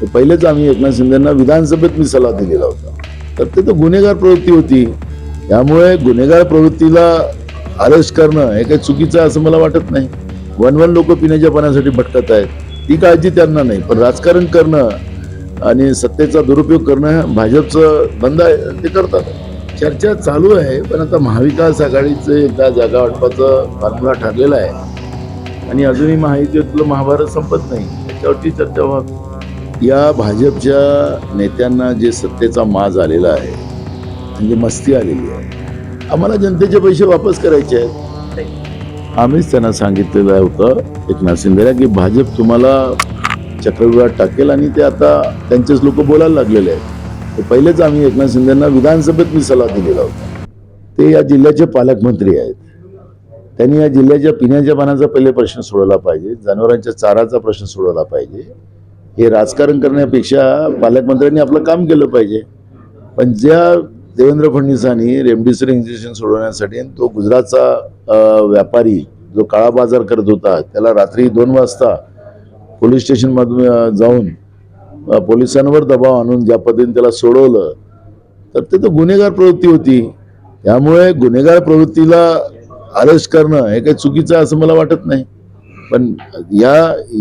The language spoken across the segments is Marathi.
तर पहिलेच आम्ही एकनाथ शिंदेना विधानसभेत मी सल्ला दिलेला होता. तर ते तर गुन्हेगार प्रवृत्ती होती. त्यामुळे गुन्हेगार प्रवृत्तीला अरेस्ट करणं हे काही चुकीचं असं मला वाटत नाही. वन वन लोक पिण्याच्या पाण्यासाठी भटकत आहेत. ती काळजी त्यांना नाही. पण राजकारण करणं आणि सत्तेचा दुरुपयोग करणं भाजपचं बंद आहे. ते करतात. चर्चा चालू आहे पण आता महाविकास आघाडीचं एकदा जागा वाटपाचं फॉर्म्युला ठरलेला आहे. आणि अजूनही महायुतीतलं महाभारत संपत नाही. त्याच्यावरती चर्चा व्हावी. या भाजपच्या नेत्यांना जे सत्तेचा माज आलेला आहे म्हणजे मस्ती आलेली आहे आम्हाला जनतेचे पैसे वापस करायचे आहेत. आम्हीच त्यांना सांगितलेलं होतं एकनाथ शिंदेला की भाजप तुम्हाला चक्रव्यूहात टाकेल आणि ते आता त्यांचेच लोक बोलायला लागलेले आहेत. तर पहिलेच आम्ही एकनाथ शिंदेना विधानसभेत मी सल्ला दिलेला होता. ते या जिल्ह्याचे पालकमंत्री आहेत. त्यांनी या जिल्ह्याच्या पिण्याच्या पाण्याचा पहिले प्रश्न सोडवला पाहिजे जनावरांच्या चाराचा प्रश्न सोडवला पाहिजे. हे राजकारण करण्यापेक्षा पालकमंत्र्यांनी आपलं काम केलं पाहिजे. पण ज्या देवेंद्र फडणवीसांनी रेमडेसिवीर इंजेक्शन सोडवण्यासाठी आणि तो गुजरातचा व्यापारी जो काळा बाजार करत होता त्याला रात्री दोन वाजता पोलीस स्टेशनमधून जाऊन पोलिसांवर दबाव आणून ज्या पद्धतीने त्याला सोडवलं तर ते तर गुन्हेगार प्रवृत्ती होती. त्यामुळे गुन्हेगार प्रवृत्तीला अरेस्ट करणं हे काही चुकीचं असं मला वाटत नाही. पण या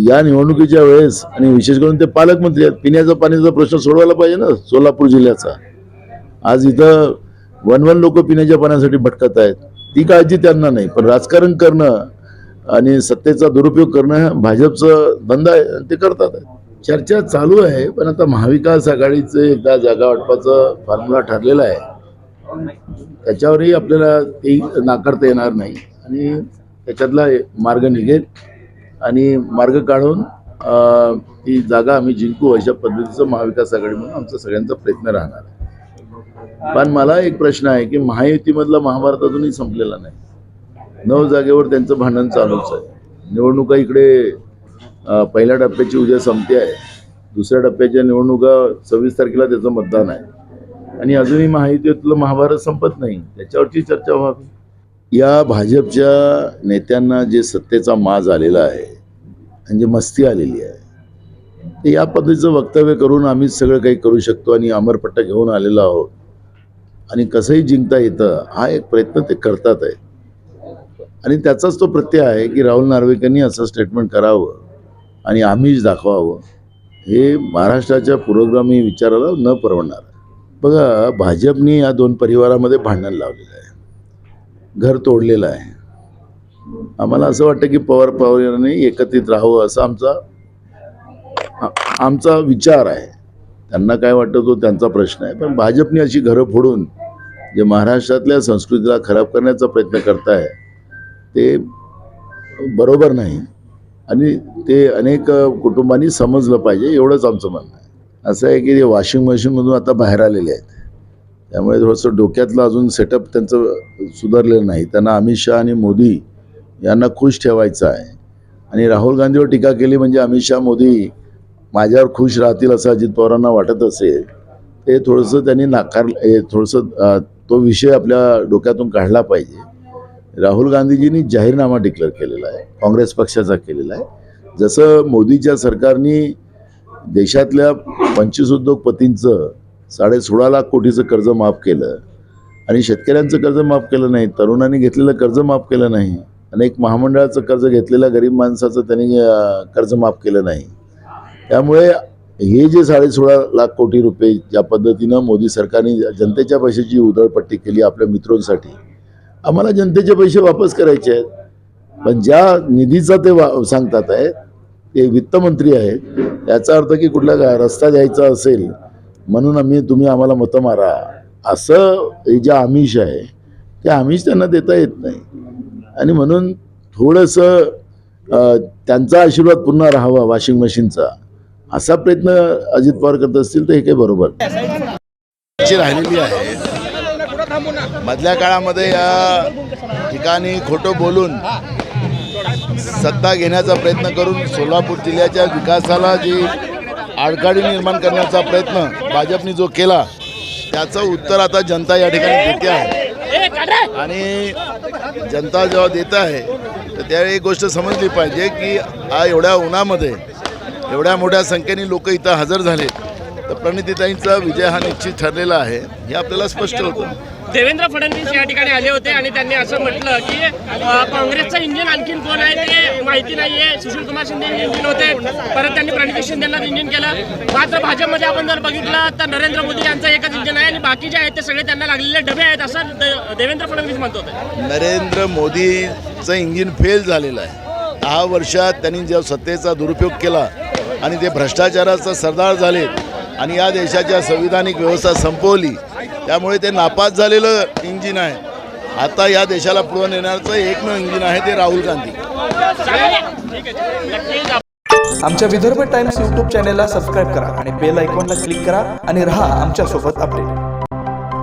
या निवडणुकीच्या वेळेस आणि विशेष करून ते पालकमंत्री आहेत पिण्याचा पाण्याचा प्रश्न सोडवायला पाहिजे ना सोलापूर जिल्ह्याचा. आज इथं वन वन लोक पिण्याच्या पाण्यासाठी भटकत आहेत. ती काळजी त्यांना नाही पण राजकारण करणं आणि सत्तेचा दुरुपयोग करणं भाजपचं बंद आहे आणि ते करतात. चर्चा चालू आहे पण आता महाविकास आघाडीचं एकदा जागा वाटपाचं फॉर्म्युला ठरलेला आहे. त्याच्यावरही आपल्याला ते नाकारता येणार नाही. आणि त्याच्यातला मार्ग निघेल. आणि मार्ग काढून ही ती जागा आम्ही जिंकू अशा पद्धतीचं महाविकास आघाडी म्हणून आमचा सगळ्यांचा प्रयत्न राहणार आहे. पण मला एक प्रश्न आहे की महायुतीमधला महाभारत अजूनही संपलेला नाही. नऊ जागेवर त्यांचं भांडण चालूच आहे. निवडणुका इकडे पहिल्या टप्प्याची उद्या संपते आहे. दुसऱ्या टप्प्याच्या निवडणुका सव्वीस तारखेला त्याचं मतदान आहे. आणि अजूनही महायुतीतलं महाभारत संपत नाही. त्याच्यावरची चर्चा व्हावी. या भाजपच्या नेत्यांना जे सत्तेचा माज आलेला आहे म्हणजे मस्ती आलेली आहे ते या पद्धतीचं वक्तव्य करून आम्हीच सगळं काही करू शकतो आणि अमरपट्टा घेऊन आलेलो आहोत. आणि कसंही जिंकता येतं हा एक प्रयत्न ते करतात आहे. आणि त्याचाच तो प्रत्यय आहे की राहुल नार्वेकरांनी असं स्टेटमेंट करावं आणि आम्हीच दाखवावं. हे महाराष्ट्राच्या पुरोगामी विचाराला न परवडणार. बघा भाजपनी या दोन परिवारामध्ये भांडण लावलेलं आहे. घर तोडलेलं आहे. आम्हाला असं वाटतं की पवार पवारांनी एकत्रित राहावं असा आमचा आमचा विचार आहे. त्यांना काय वाटतं तो त्यांचा प्रश्न आहे. पण भाजपने अशी घरं फोडून जे महाराष्ट्रातल्या संस्कृतीला खराब करण्याचा प्रयत्न करताय ते बरोबर नाही. आणि ते अनेक कुटुंबांनी समजलं पाहिजे एवढंच आमचं म्हणणं आहे. असं आहे की ते वॉशिंग मशीनमधून आता बाहेर आलेले आहेत. त्यामुळे थोडंसं डोक्यातलं अजून सेटअप त्यांचं सुधारलेलं नाही. त्यांना अमित शहा आणि मोदी यांना खुश ठेवायचं आहे. आणि राहुल गांधीवर टीका केली म्हणजे अमित शहा मोदी माझ्यावर खुश राहतील असं अजित पवारांना वाटत असेल ते थोडंसं त्यांनी नाकार हे थोडंसं तो विषय आपल्या डोक्यातून काढला पाहिजे. राहुल गांधीजींनी जाहीरनामा डिक्लेअर केलेला आहे. काँग्रेस पक्षाचा केलेला आहे. जसं मोदीच्या सरकारनी देशातल्या पंचवीस उद्योगपतींचं साडे सोळा लाख कोटीचं कर्ज माफ केलं. आणि शेतकऱ्यांचं कर्ज माफ केलं नाही तरुणांनी घेतलेलं कर्ज माफ केलं नाही अनेक महामंडळाचं कर्ज घेतलेल्या गरीब माणसाचं त्यांनी कर्ज माफ केलं नाही. त्यामुळे हे जे साडेसोळा लाख कोटी रुपये ज्या पद्धतीनं मोदी सरकारने जनतेच्या पैशाची उधळपट्टी केली आपल्या मित्रांसाठी आम्हाला जनतेचे पैसे वापस करायचे आहेत. पण ज्या निधीचा ते वा सांगतात आहेत ते वित्तमंत्री आहेत याचा अर्थ की कुठला रस्ता द्यायचा असेल म्हणून आम्ही तुम्ही आम्हाला मतं मारा. असं हे जे आमिष आहे ते आमिष त्यांना देता येत नाही. आणि म्हणून थोडंसं त्यांचा आशीर्वाद पुन्हा राहावा वॉशिंग मशीनचा. असा प्रयत्न अजित पवार करत असतील तर हे काही बरोबर राहिलेली आहे. मधल्या काळामध्ये या ठिकाणी खोटं बोलून सत्ता घेण्याचा प्रयत्न करून सोलापूर जिल्ह्याच्या विकासाला जी आडकाडी निर्माण करण्याचा प्रयत्न भाजपने जो केला त्याचं उत्तर आता जनता या ठिकाणी देते आहे. आणि जनता जेव्हा देत आहे तर त्यावेळी एक गोष्ट समजली पाहिजे की हा एवढ्या उन्हामध्ये एवढ्या मोठ्या संख्येने लोक इथं हजर झाले तर प्रणितीताईंचा विजय हा निश्चित ठरलेला आहे हे आपल्याला स्पष्ट होतं. देवेंद्र फडणवीस या ठिकाणी आले होते आणि त्यांनी असं म्हटलं की काँग्रेसचं इंजिन आणखीन कोण आहे ते माहिती नाहीये. सुशील कुमार शिंदे इंजिन होते. परत त्यांनी प्रणिती शिंदेला इंजिन केलं. मात्र भाजपमध्ये आपण जर बघितलं तर नरेंद्र मोदी यांचं एकच इंजिन आहे आणि बाकी जे आहेत ते सगळे त्यांना लागलेले डबे आहेत असं देवेंद्र फडणवीस म्हणत होते. नरेंद्र मोदीचं इंजिन फेल झालेलं आहे. दहा वर्षात त्यांनी जो सत्तेचा दुरुपयोग केला आणि ते भ्रष्टाचाराचा सरदार झाले आणि या देशाच्या संविधानिक व्यवस्था संपवली त्यामुळे ते नापास झालेलं इंजिन आहे. आता या देशाला पुढे नेणारचं एकमेव इंजिन आहे ते राहुल गांधी. आमच्या विदर्भ टाइम्स यूट्यूब चॅनेलला सबस्क्राईब करा आणि बेल आयकॉनला क्लिक करा आणि रहा आमच्यासोबत अपडेट.